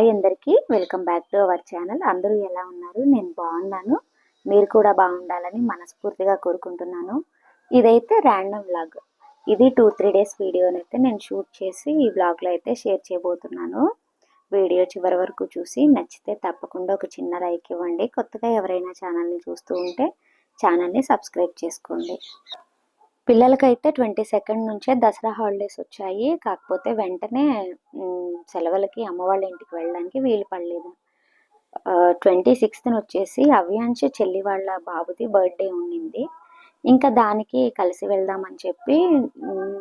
Hi అందరికీ. Welcome back to our channel. అందరూ ఎలా ఉన్నారు? నేను బాగున్నాను. మీరు కూడా బాగుండాలని మనస్ఫూర్తిగా కోరుకుంటున్నాను. ఇదైతే ర్యాండమ్ వ్లాగ్. ఇది టూ త్రీ డేస్ వీడియోనైతే నేను షూట్ చేసి ఈ వ్లాగ్లో అయితే షేర్ చేయబోతున్నాను. వీడియో చివరి వరకు చూసి నచ్చితే తప్పకుండా ఒక చిన్న లైక్ ఇవ్వండి. కొత్తగా ఎవరైనా ఛానల్ని చూస్తూ ఉంటే ఛానల్ని సబ్స్క్రైబ్ చేసుకోండి. పిల్లలకైతే ట్వంటీ సెకండ్ నుంచే దసరా హాలిడేస్ వచ్చాయి. కాకపోతే వెంటనే సెలవులకి అమ్మ వాళ్ళ ఇంటికి వెళ్ళడానికి వీలు పడలేదు. ట్వంటీ సిక్స్త్న వచ్చేసి అవ్యాంశ చెల్లి వాళ్ళ బాబుది బర్త్డే ఉండింది. ఇంకా దానికి కలిసి వెళ్దామని చెప్పి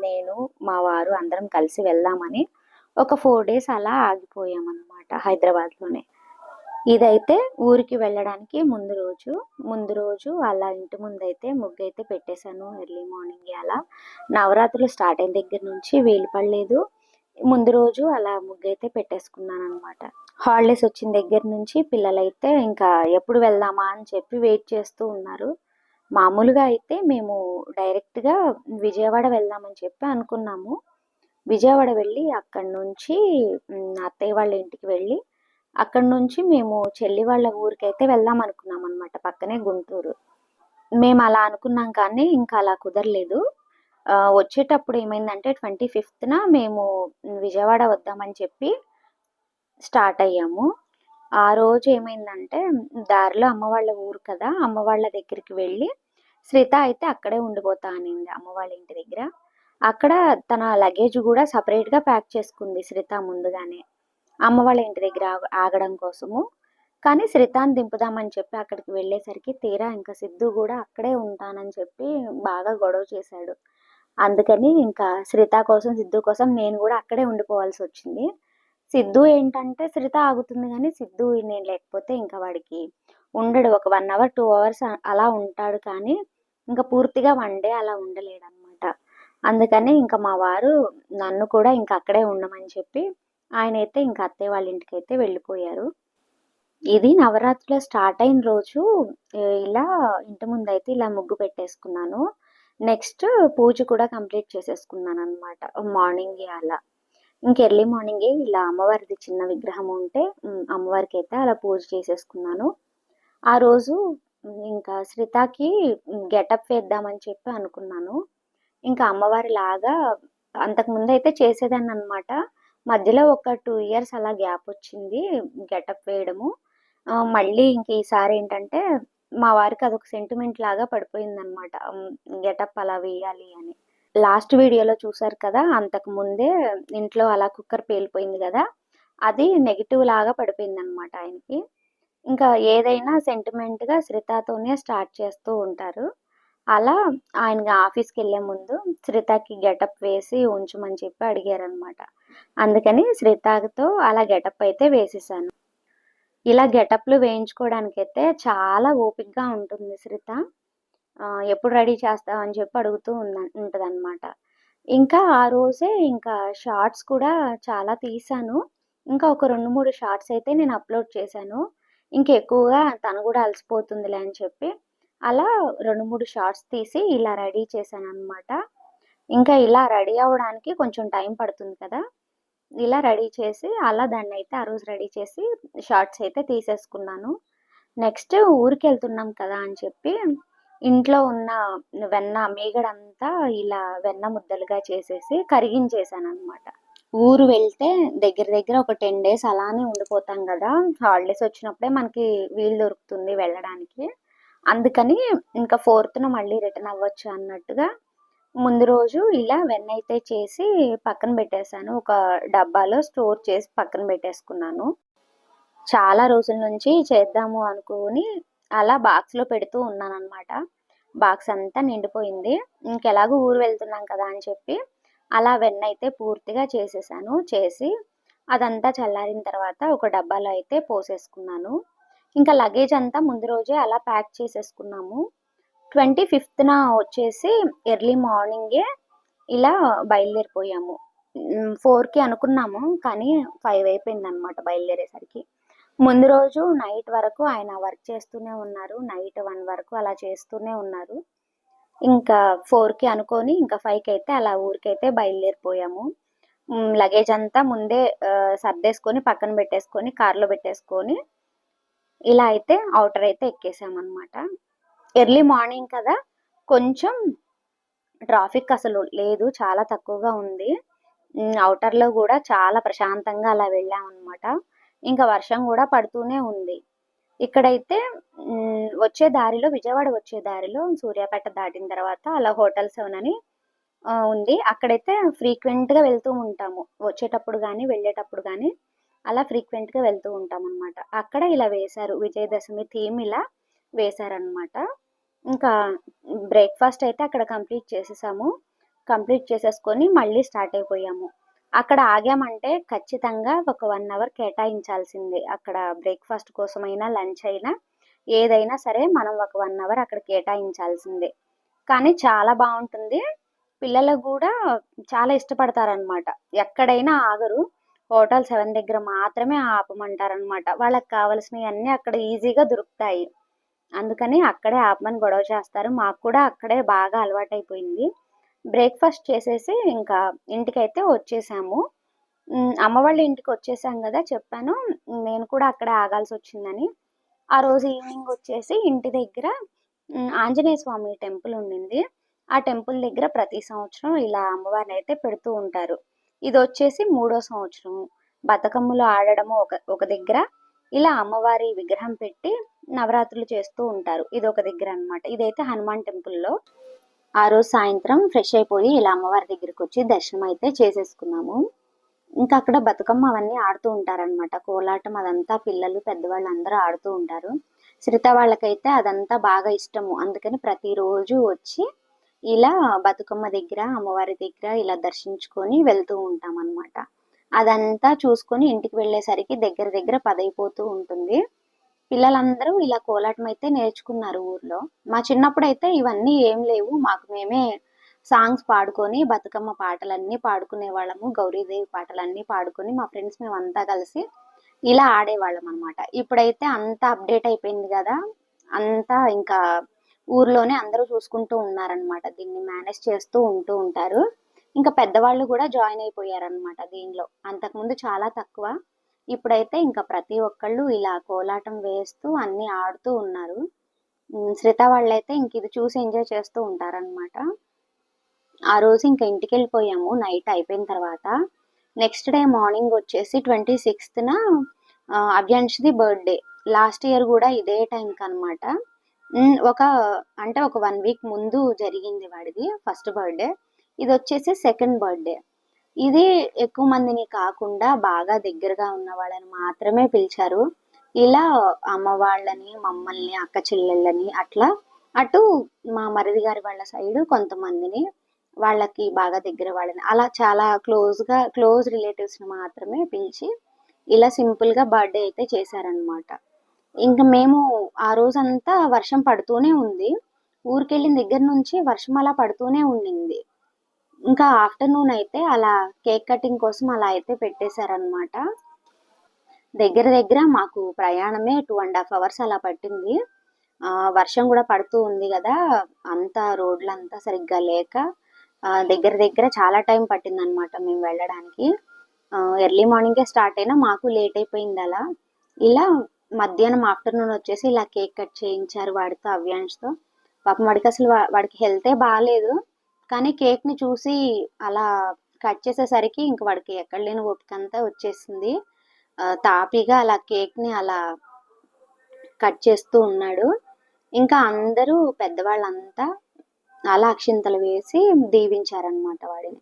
నేను మా వారు అందరం కలిసి వెళ్దామని ఒక ఫోర్ డేస్ అలా ఆగిపోయామన్నమాట హైదరాబాద్లోనే. ఇదైతే ఊరికి వెళ్ళడానికి ముందు రోజు ముందు రోజు అలా ఇంటి ముందు అయితే ముగ్గు అయితే పెట్టేశాను ఎర్లీ మార్నింగ్ అలా. నవరాత్రులు స్టార్ట్ అయిన దగ్గర నుంచి వీలు పడలేదు. ముందు రోజు అలా ముగ్గు అయితే పెట్టేసుకున్నాను అనమాట హాలిడేస్ వచ్చిన దగ్గర నుంచి పిల్లలైతే ఇంకా ఎప్పుడు వెళ్దామా అని చెప్పి వెయిట్ చేస్తూ ఉన్నారు. మామూలుగా అయితే మేము డైరెక్ట్గా విజయవాడ వెళ్దామని చెప్పి అనుకున్నాము. విజయవాడ వెళ్ళి అక్కడి నుంచి అత్తయ్య వాళ్ళ ఇంటికి వెళ్ళి అక్కడి నుంచి మేము చెల్లి వాళ్ళ ఊరికైతే వెళ్దాం అనుకున్నాం అనమాట పక్కనే గుంటూరు. మేము అలా అనుకున్నాం కానీ ఇంకా అలా కుదరలేదు. వచ్చేటప్పుడు ఏమైందంటే ట్వంటీ ఫిఫ్త్న మేము విజయవాడ వద్దామని చెప్పి స్టార్ట్ అయ్యాము. ఆ రోజు ఏమైందంటే దారిలో అమ్మ వాళ్ళ ఊరు కదా అమ్మ వాళ్ళ దగ్గరికి వెళ్ళి శ్రీత అయితే అక్కడే ఉండిపోతా అనింది అమ్మ వాళ్ళ ఇంటి దగ్గర. అక్కడ తన లగేజ్ కూడా సపరేట్గా ప్యాక్ చేసుకుంది శ్రీత ముందుగానే. అమ్మ వాళ్ళ ఇంటి దగ్గర ఆగడం కోసము. కానీ శ్రీతాన్ని దింపుదామని చెప్పి అక్కడికి వెళ్ళేసరికి తీరా ఇంకా సిద్ధు కూడా అక్కడే ఉంటానని చెప్పి బాగా గొడవ చేశాడు. అందుకని ఇంకా శ్రీత కోసం సిద్ధు కోసం నేను కూడా అక్కడే ఉండిపోవాల్సి వచ్చింది. సిద్ధు ఏంటంటే శ్రీత ఆగుతుంది కానీ సిద్ధు నేను లేకపోతే ఇంకా వాడికి ఉండడు. ఒక వన్ అవర్ టూ అవర్స్ అలా ఉంటాడు కానీ ఇంకా పూర్తిగా వన్ డే అలా ఉండలేడు అనమాట అందుకని ఇంకా మా వారు నన్ను కూడా ఇంకా అక్కడే ఉండమని చెప్పి ఆయన అయితే ఇంకా అత్తయ్య వాళ్ళ ఇంటికి అయితే వెళ్ళిపోయారు. ఇది నవరాత్రుల స్టార్ట్ అయిన రోజు ఇలా ఇంటి ముందు అయితే ఇలా ముగ్గు పెట్టేసుకున్నాను. నెక్స్ట్ పూజ కూడా కంప్లీట్ చేసేసుకున్నాను అనమాట మార్నింగే అలా. ఇంక ఎర్లీ మార్నింగే ఇలా అమ్మవారిది చిన్న విగ్రహం ఉంటే అమ్మవారికి అయితే అలా పూజ చేసేసుకున్నాను. ఆ రోజు ఇంకా శ్రితాకి గెటప్ వేద్దామని చెప్పి అనుకున్నాను. ఇంకా అమ్మవారి లాగా అంతకు ముందు అయితే చేసేదాన్ని అనమాట మధ్యలో ఒక టూ ఇయర్స్ అలా గ్యాప్ వచ్చింది గెటప్ వేయడము. మళ్ళీ ఇంక ఈసారి ఏంటంటే మా వారికి అదొక సెంటిమెంట్ లాగా పడిపోయింది అనమాట గెటప్ అలా వేయాలి అని. లాస్ట్ వీడియోలో చూసారు కదా అంతకు ముందే ఇంట్లో అలా కుక్కర్ పేలిపోయింది కదా అది నెగిటివ్ లాగా పడిపోయింది అనమాట ఆయనకి. ఇంకా ఏదైనా సెంటిమెంట్గా శ్రితాతోనే స్టార్ట్ చేస్తూ ఉంటారు. అలా ఆయన ఆఫీస్కి వెళ్ళే ముందు శ్రీతకి గెటప్ వేసి ఉంచమని చెప్పి అడిగారనమాట. అందుకని శ్రీతతో అలా గెటప్ అయితే వేసేసాను. ఇలా గెటప్లు వేయించుకోవడానికైతే చాలా ఓపికగా ఉంటుంది శ్రీత. ఎప్పుడు రెడీ చేస్తావు అని చెప్పి అడుగుతూ ఉంటుంది అనమాట ఇంకా ఆ రోజే ఇంకా షార్ట్స్ కూడా చాలా తీసాను. ఇంకా ఒక రెండు మూడు షార్ట్స్ అయితే నేను అప్లోడ్ చేశాను. ఇంకా ఎక్కువగా తను కూడా అలసిపోతుందిలే అని చెప్పి అలా రెండు మూడు షార్ట్స్ తీసి ఇలా రెడీ చేశాను అనమాట ఇంకా ఇలా రెడీ అవ్వడానికి కొంచెం టైం పడుతుంది కదా. ఇలా రెడీ చేసి అలా దాన్ని అయితే ఆ రోజు రెడీ చేసి షార్ట్స్ అయితే తీసేసుకున్నాను. నెక్స్ట్ ఊరికి వెళ్తున్నాం కదా అని చెప్పి ఇంట్లో ఉన్న వెన్న మీగడంతా ఇలా వెన్న ముద్దలుగా చేసేసి కరిగించేసాను అనమాట ఊరు వెళ్తే దగ్గర దగ్గర ఒక టెన్ డేస్ అలానే ఉండిపోతాం కదా. హాలిడేస్ వచ్చినప్పుడే మనకి వీలు దొరుకుతుంది వెళ్ళడానికి. అందుకని ఇంకా ఫోర్త్న మళ్ళీ రిటర్న్ అవ్వచ్చు అన్నట్టుగా ముందు రోజు ఇలా వెన్న అయితే చేసి పక్కన పెట్టేశాను. ఒక డబ్బాలో స్టోర్ చేసి పక్కన పెట్టేసుకున్నాను. చాలా రోజుల నుంచి చేద్దాము అనుకుని అలా బాక్స్లో పెడుతూ ఉన్నాను అనమాట బాక్స్ అంతా నిండిపోయింది. ఇంకెలాగో ఊరు వెళ్తున్నాం కదా అని చెప్పి అలా వెన్న అయితే పూర్తిగా చేసేసాను. చేసి అదంతా చల్లారిన తర్వాత ఒక డబ్బాలో అయితే పోసేసుకున్నాను. ఇంకా లగేజ్ అంతా ముందు రోజే అలా ప్యాక్ చేసేసుకున్నాము. ట్వంటీ ఫిఫ్త్న వచ్చేసి ఎర్లీ మార్నింగే ఇలా బయలుదేరిపోయాము. ఫోర్కి అనుకున్నాము కానీ ఫైవ్ అయిపోయింది అనమాట బయలుదేరేసరికి. ముందు రోజు నైట్ వరకు ఆయన వర్క్ చేస్తూనే ఉన్నారు. నైట్ వన్ వరకు అలా చేస్తూనే ఉన్నారు. ఇంకా ఫోర్కి అనుకొని ఇంకా ఫైవ్కి అయితే అలా ఊరికైతే బయలుదేరిపోయాము. లగేజ్ అంతా ముందే సర్దేసుకొని పక్కన పెట్టేసుకొని కార్లో పెట్టేసుకొని ఇలా అయితే అవుటర్ అయితే ఎక్కేసామన్నమాట. ఎర్లీ మార్నింగ్ కదా కొంచెం ట్రాఫిక్ అసలు లేదు చాలా తక్కువగా ఉంది. అవుటర్లో కూడా చాలా ప్రశాంతంగా అలా వెళ్ళామన్నమాట. ఇంకా వర్షం కూడా పడుతూనే ఉంది. ఇక్కడైతే వచ్చే దారిలో విజయవాడ వచ్చే దారిలో సూర్యాపేట దాటిన తర్వాత అలా హోటల్ సెవెన్ అని ఉంది. అక్కడైతే ఫ్రీక్వెంట్గా వెళ్తూ ఉంటాము. వచ్చేటప్పుడు కానీ వెళ్ళేటప్పుడు కానీ అలా ఫ్రీక్వెంట్గా వెళ్తూ ఉంటాం అనమాట అక్కడ ఇలా వేశారు. విజయదశమి థీమ్ ఇలా వేశారనమాట ఇంకా బ్రేక్ఫాస్ట్ అయితే అక్కడ కంప్లీట్ చేసేసాము. కంప్లీట్ చేసేసుకొని మళ్ళీ స్టార్ట్ అయిపోయాము. అక్కడ ఆగామంటే ఖచ్చితంగా ఒక వన్ అవర్ కేటాయించాల్సిందే. అక్కడ బ్రేక్ఫాస్ట్ కోసమైనా లంచ్ అయినా ఏదైనా సరే మనం ఒక వన్ అవర్ అక్కడ కేటాయించాల్సిందే. కానీ చాలా బాగుంటుంది. పిల్లలకు కూడా చాలా ఇష్టపడతారనమాట ఎక్కడైనా ఆగరు. హోటల్ సెవెన్ దగ్గర మాత్రమే ఆపమంటారనమాట వాళ్ళకి కావలసినవన్నీ అక్కడ ఈజీగా దొరుకుతాయి. అందుకని అక్కడే ఆపమని గొడవ చేస్తారు. మాకు కూడా అక్కడే బాగా అలవాటైపోయింది. బ్రేక్ఫాస్ట్ చేసేసి ఇంకా ఇంటికైతే వచ్చేసాము. అమ్మ వాళ్ళ ఇంటికి వచ్చేసాం కదా చెప్పాను. నేను కూడా అక్కడే ఆగాల్సి వచ్చిందని. ఆ రోజు ఈవినింగ్ వచ్చేసి ఇంటి దగ్గర ఆంజనేయ స్వామి టెంపుల్ ఉండింది. ఆ టెంపుల్ దగ్గర ప్రతి సంవత్సరం ఇలా అమ్మవారిని అయితే పెడుతూ ఉంటారు. ఇది వచ్చేసి మూడో సంవత్సరం బతుకమ్మలు ఆడడము ఒక ఒక దగ్గర. ఇలా అమ్మవారి విగ్రహం పెట్టి నవరాత్రులు చేస్తూ ఉంటారు. ఇది ఒక దగ్గర అన్నమాట. ఇదైతే హనుమాన్ టెంపుల్లో ఆ రోజు సాయంత్రం ఫ్రెష్ అయిపోయి ఇలా అమ్మవారి దగ్గరికి వచ్చి దర్శనం అయితే చేసేసుకున్నాము. ఇంకా అక్కడ బతుకమ్మ అవన్నీ ఆడుతూ ఉంటారనమాట కోలాటం అదంతా పిల్లలు పెద్దవాళ్ళు అందరూ ఆడుతూ ఉంటారు. శ్రిత వాళ్ళకైతే అదంతా బాగా ఇష్టము. అందుకని ప్రతిరోజు వచ్చి ఇలా బతుకమ్మ దగ్గర అమ్మవారి దగ్గర ఇలా దర్శించుకొని వెళ్తూ ఉంటాం అన్నమాట అదంతా చూసుకొని ఇంటికి వెళ్ళేసరికి దగ్గర దగ్గర పదైపోతూ ఉంటుంది. పిల్లలందరూ ఇలా కోలాటం అయితే నేర్చుకున్నారు ఊర్లో. మా చిన్నప్పుడు అయితే ఇవన్నీ ఏం లేవు. మాకు మేమే సాంగ్స్ పాడుకొని బతుకమ్మ పాటలన్నీ పాడుకునే వాళ్ళము. గౌరీదేవి పాటలన్నీ పాడుకొని మా ఫ్రెండ్స్ మేమంతా కలిసి ఇలా ఆడేవాళ్ళం అనమాట ఇప్పుడైతే అంతా అప్డేట్ అయిపోయింది కదా. అంతా ఇంకా ఊర్లోనే అందరూ చూసుకుంటూ ఉన్నారనమాట దీన్ని మేనేజ్ చేస్తూ ఉంటూ ఉంటారు. ఇంకా పెద్దవాళ్ళు కూడా జాయిన్ అయిపోయారనమాట దీనిలో. అంతకుముందు చాలా తక్కువ. ఇప్పుడైతే ఇంకా ప్రతి ఒక్కళ్ళు ఇలా కోలాటం వేస్తూ అన్ని ఆడుతూ ఉన్నారు. శ్రిత వాళ్ళైతే ఇంక ఇది చూసి ఎంజాయ్ చేస్తూ ఉంటారనమాట ఆ రోజు ఇంకా ఇంటికి వెళ్ళిపోయాము నైట్ అయిపోయిన తర్వాత. నెక్స్ట్ డే మార్నింగ్ వచ్చేసి ట్వంటీ సిక్స్త్న అభ్యాన్ష్ది బర్త్డే. లాస్ట్ ఇయర్ కూడా ఇదే టైంకి అనమాట ఒక అంటే ఒక వన్ వీక్ ముందు జరిగింది వాడిది ఫస్ట్ బర్త్డే ఇది వచ్చేసి సెకండ్ బర్త్డే ఇది ఎక్కువ మందిని కాకుండా బాగా దగ్గరగా ఉన్న వాళ్ళని మాత్రమే పిలిచారు. ఇలా అమ్మ వాళ్ళని మమ్మల్ని అక్క చెల్లెళ్ళని అట్లా అటు మా మరిది గారి వాళ్ళ సైడ్ కొంతమందిని వాళ్ళకి బాగా దగ్గర వాళ్ళని అలా చాలా క్లోజ్గా క్లోజ్ రిలేటివ్స్ని మాత్రమే పిలిచి ఇలా సింపుల్గా బర్త్డే అయితే చేశారనమాట ఇంకా మేము ఆ రోజంతా వర్షం పడుతూనే ఉంది. ఊరికెళ్ళిన దగ్గర నుంచి వర్షం అలా పడుతూనే ఉండింది. ఇంకా ఆఫ్టర్నూన్ అయితే అలా కేక్ కటింగ్ కోసం అలా అయితే పెట్టేశారనమాట దగ్గర దగ్గర మాకు ప్రయాణమే టూ అండ్ హాఫ్ అవర్స్ అలా పట్టింది. వర్షం కూడా పడుతూ ఉంది కదా అంతా రోడ్లు అంతా సరిగ్గా లేక దగ్గర దగ్గర చాలా టైం పట్టింది అనమాట మేము వెళ్ళడానికి. ఎర్లీ మార్నింగే స్టార్ట్ అయినా మాకు లేట్ అయిపోయింది అలా. ఇలా మధ్యాహ్నం ఆఫ్టర్నూన్ వచ్చేసి ఇలా కేక్ కట్ చేయించారు వాడితో అవ్యాంష్తో. పాపం వాడికి అసలు వాడికి హెల్తే బాగాలేదు కానీ కేక్ని చూసి అలా కట్ చేసేసరికి ఇంక వాడికి ఎక్కడ లేని ఓపిక అంతా వచ్చేసింది. తాపిగా తాపీగా అలా కేక్ని అలా కట్ చేస్తూ ఉన్నాడు. ఇంకా అందరూ పెద్దవాళ్ళంతా అలా అక్షింతలు వేసి దీవించారనమాట వాడిని.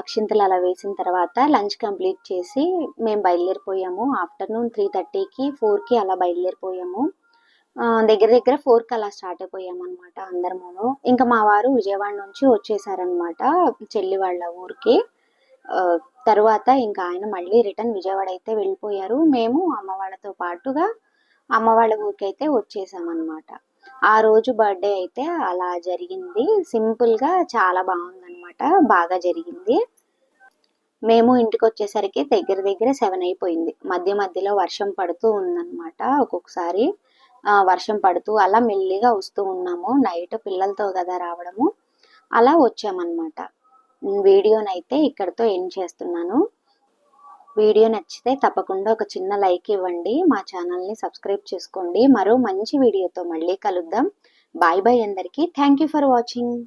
అక్షింతలు అలా వేసిన తర్వాత లంచ్ కంప్లీట్ చేసి మేము బయలుదేరిపోయాము. ఆఫ్టర్నూన్ త్రీ థర్టీకి ఫోర్కి అలా బయలుదేరిపోయాము. దగ్గర దగ్గర ఫోర్కి అలా స్టార్ట్ అయిపోయాము అనమాట అందరమును. ఇంకా మా వారు విజయవాడ నుంచి వచ్చేసారనమాట చెల్లి వాళ్ళ ఊరికి. తర్వాత ఇంకా ఆయన మళ్ళీ రిటర్న్ విజయవాడ అయితే వెళ్ళిపోయారు. మేము అమ్మ వాళ్ళతో పాటుగా అమ్మ వాళ్ళ ఊరికి అయితే వచ్చేసామన్నమాట. ఆ రోజు బర్త్డే అయితే అలా జరిగింది. సింపుల్గా చాలా బాగుందన్నమాట. బాగా జరిగింది. మేము ఇంటికి వచ్చేసరికి దగ్గర దగ్గర సెవెన్ అయిపోయింది. మధ్య మధ్యలో వర్షం పడుతూ ఉందన్నమాట ఒక్కొక్కసారి. వర్షం పడుతూ అలా మెల్లిగా వస్తూ ఉన్నాము. నైట్ పిల్లలతో కదా రావడము. అలా వచ్చామన్నమాట. వీడియోనైతే ఇక్కడితో ఎండ్ చేస్తున్నాను. వీడియో నచ్చితే తప్పకుండా ఒక చిన్న లైక్ ఇవ్వండి. మా ఛానల్ని సబ్స్క్రైబ్ చేసుకోండి. మరో మంచి వీడియోతో మళ్ళీ కలుద్దాం. బాయ్ బాయ్ అందరికీ. Thank you for watching.